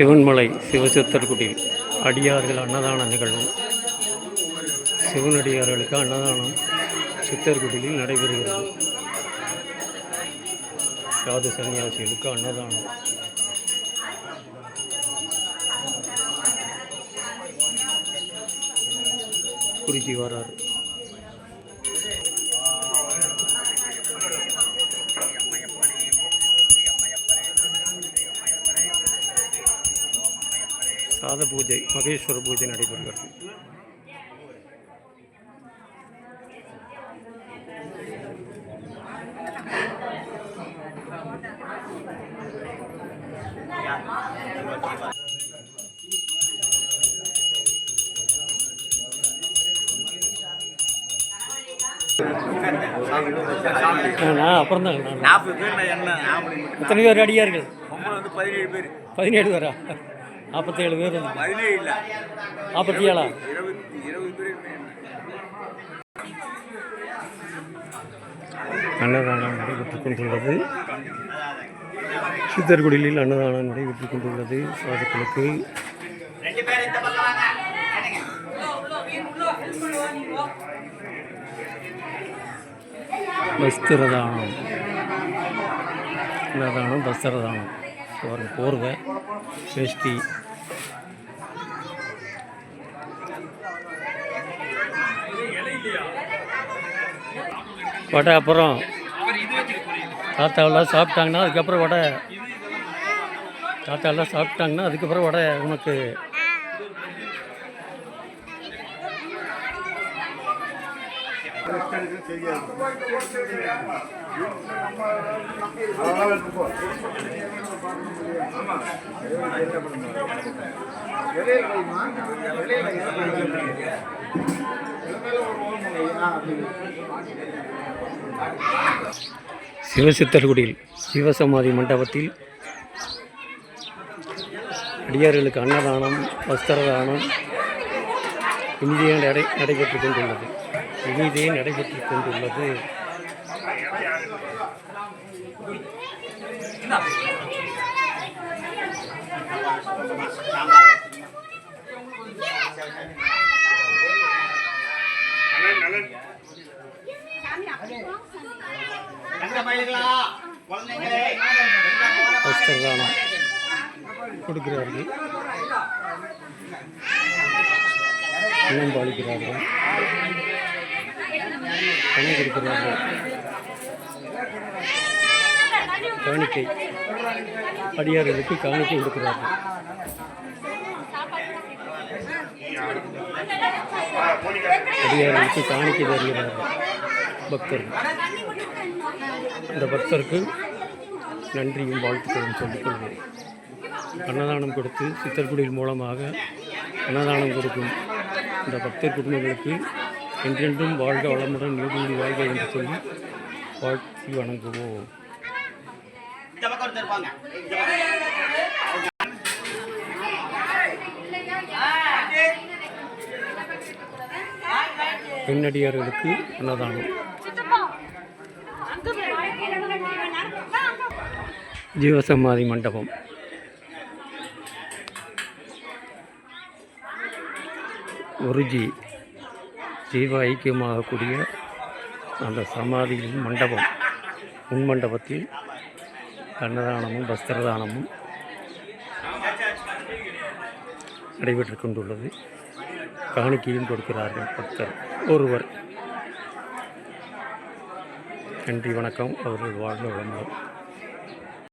சிவன்மலை சிவசித்தர்குடியில் அடியார்கள் அன்னதான நிகழ்வு சிவனடியார்களுக்கு அன்னதானம் சித்தர்குடியில் நடைபெறுகிறது. சாது சன்னியாசிகளுக்கு அன்னதானம். குருஜி வராரு. சாத பூஜை மகேஸ்வர பூஜை நடைபெறுகிறது. அப்புறம் தான் நாற்பது பேர் நான் என்ன? எத்தனை பேர் அடியார்கள் பதினேழு பேர். பதினேழு பேரா? நாற்பத்தேழு பேர் நாற்பத்தி ஏழா? அன்னதானம் நடைபெற்றுக் கொண்டுள்ளது. சித்தர்குடியில் அன்னதானம் நடைபெற்றுக் கொண்டுள்ளது. சாதுக்களுக்கு வஸ்திரதானம். அன்னதானம் வஸ்திரதானம். ஒரு போர்வை வேஷ்டி. வடை அப்புறம் தாத்தாவெல்லாம் சாப்பிட்டாங்கன்னா அதுக்கப்புறம் வடை. தாத்தாவெல்லாம் சாப்பிட்டாங்கன்னா அதுக்கப்புறம் வடை உனக்கு. சிவசித்தர்குடியில் சிவசமாதி மண்டபத்தில் அடியார்களுக்கு அன்னதானம் வஸ்திரதானம் இனிதே நடை நடைபெற்றுக் கொண்டுள்ளது. இனிதே நடைபெற்றுக் கொண்டுள்ளது. வஸ்திரதானம் கொடுக்கிறார்கள். அன்னம் பாலிக்கிறார்கள். பணம் கொடுக்கிறார்கள். காணிக்கை. அடியார்களுக்கு காணிக்கை கொடுக்கிறார்கள். அடியார்களுக்கு காணிக்கை தருகிறார்கள். பக்தர் அந்த பக்தருக்கு நன்றியும் வாழ்த்துக்களும் சொல்லிக்கொள்கிறேன் அன்னதானம் கொடுத்து சித்தர்குடியில் மூலமாக அன்னதானம் கொடுக்கும் இந்த பக்தர் குடும்பங்களுக்கு என்றென்றும் வாழ்க வளமுடன் நீதி வாழ்க என்று சொல்லி வாழ்த்தி வணங்குவோம். பெண்ணடியார்களுக்கு அன்னதானம். ஜீவசமாதி மண்டபம். குருஜி ஜீவ ஐக்கியமாகக்கூடிய அந்த சமாதியின் மண்டபம் முன் மண்டபத்தில் அன்னதானமும் வஸ்திரதானமும் நடைபெற்று கொண்டுள்ளது. காணிக்கையும் கொடுக்கிறார்கள் பக்தர் ஒருவர். நன்றி வணக்கம். அவர்கள் வாழ்ந்த வளமுடன்.